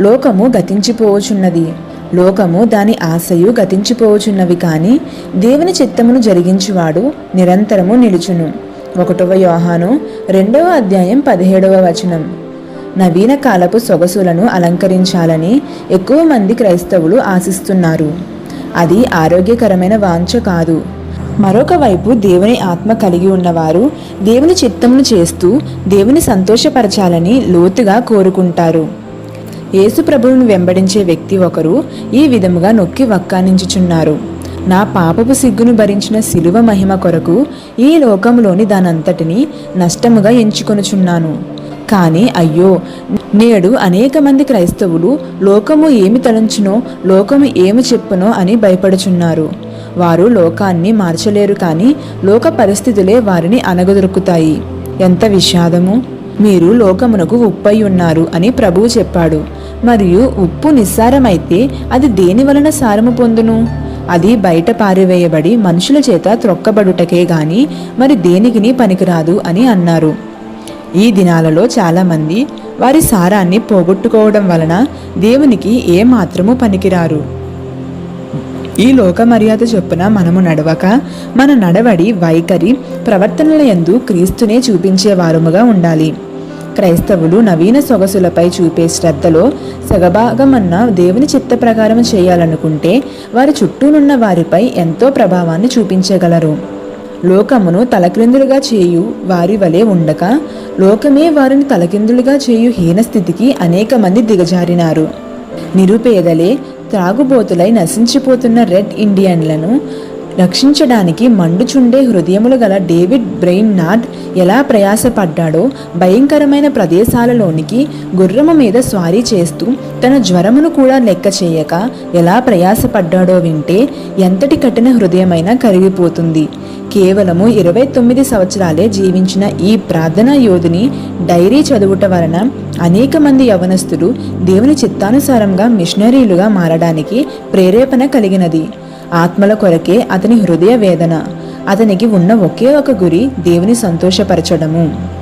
లోకము గతించిపోవచున్నది లోకము దాని ఆశయు గతించిపోవచున్నవి కాని దేవుని చిత్తమును జరిగించువాడు నిరంతరము నిలుచును. ఒకటవ యోహాను రెండవ అధ్యాయం పదిహేడవ వచనం. నవీన కాలపు సొగసులను అలంకరించాలని ఎక్కువ మంది క్రైస్తవులు ఆశిస్తున్నారు. అది ఆరోగ్యకరమైన వాంఛ కాదు. మరొక వైపు దేవుని ఆత్మ కలిగి ఉన్నవారు దేవుని చిత్తమును చేస్తూ దేవుని సంతోషపరచాలని లోతుగా కోరుకుంటారు. యేసుప్రభువును వెంబడించే వ్యక్తి ఒకరు ఈ విధముగా నొక్కి వక్కానించుచున్నారు. నా పాపపు సిగ్గును భరించిన శిలువ మహిమ కొరకు ఈ లోకంలోని దానంతటిని నష్టముగా ఎంచుకొనుచున్నాను. కానీ అయ్యో నేడు అనేక మంది క్రైస్తవులు లోకము ఏమి తలంచునో లోకము ఏమి చెప్పునో అని భయపడుచున్నారు. వారు లోకాన్ని మార్చలేరు కానీ లోక పరిస్థితులే వారిని అనగదొరుకుతాయి. ఎంత విషాదము! మీరు లోకమునకు ఉప్పై ఉన్నారు అని ప్రభువు చెప్పాడు. మరియు ఉప్పు నిస్సారమైతే అది దేని వలన సారము పొందును? అది బయట పారివేయబడి మనుషుల చేత త్రొక్కబడుటకే గాని మరి దేనికిని పనికిరాదు అని అన్నారు. ఈ దినాలలో చాలామంది వారి సారాన్ని పోగొట్టుకోవడం వలన దేవునికి ఏ మాత్రము పనికిరారు. ఈ లోక మర్యాద చొప్పున మనము నడవక మన నడవడి వైఖరి ప్రవర్తనల యందు క్రీస్తునే చూపించే వారముగా ఉండాలి. క్రైస్తవులు నవీన సొగసులపై చూపే శ్రద్ధలో సగభాగమన్న దేవుని చిత్త ప్రకారం చేయాలనుకుంటే వారి చుట్టూనున్న వారిపై ఎంతో ప్రభావాన్ని చూపించగలరు. లోకమును తలక్రిందులుగా చేయు వారి వలె ఉండక లోకమే వారిని తలకిందులుగా చేయు హీనస్థితికి అనేక మంది దిగజారినారు. నిరుపేదలే త్రాగుబోతులై నశించిపోతున్న రెడ్ ఇండియన్లను రక్షించడానికి మండుచుండే హృదయములు గల డేవిడ్ బ్రెయిన్ నాట్ ఎలా ప్రయాసపడ్డాడో భయంకరమైన ప్రదేశాలలోనికి గుర్రము మీద స్వారీ చేస్తూ తన జ్వరమును కూడా లెక్క చేయక ఎలా ప్రయాసపడ్డాడో వింటే ఎంతటి కఠిన హృదయమైనా కరిగిపోతుంది. కేవలము ఇరవై తొమ్మిది సంవత్సరాలే జీవించిన ఈ ప్రార్థనా యోధుని డైరీ చదువుట వలన అనేక మంది యవనస్తులు దేవుని చిత్తానుసారంగా మిషనరీలుగా మారడానికి ప్రేరేపణ కలిగినది. ఆత్మల కొరకే అతని హృదయ వేదన. అతనికి ఉన్న ఒకే ఒక గురి దేవుని సంతోషపరచడము.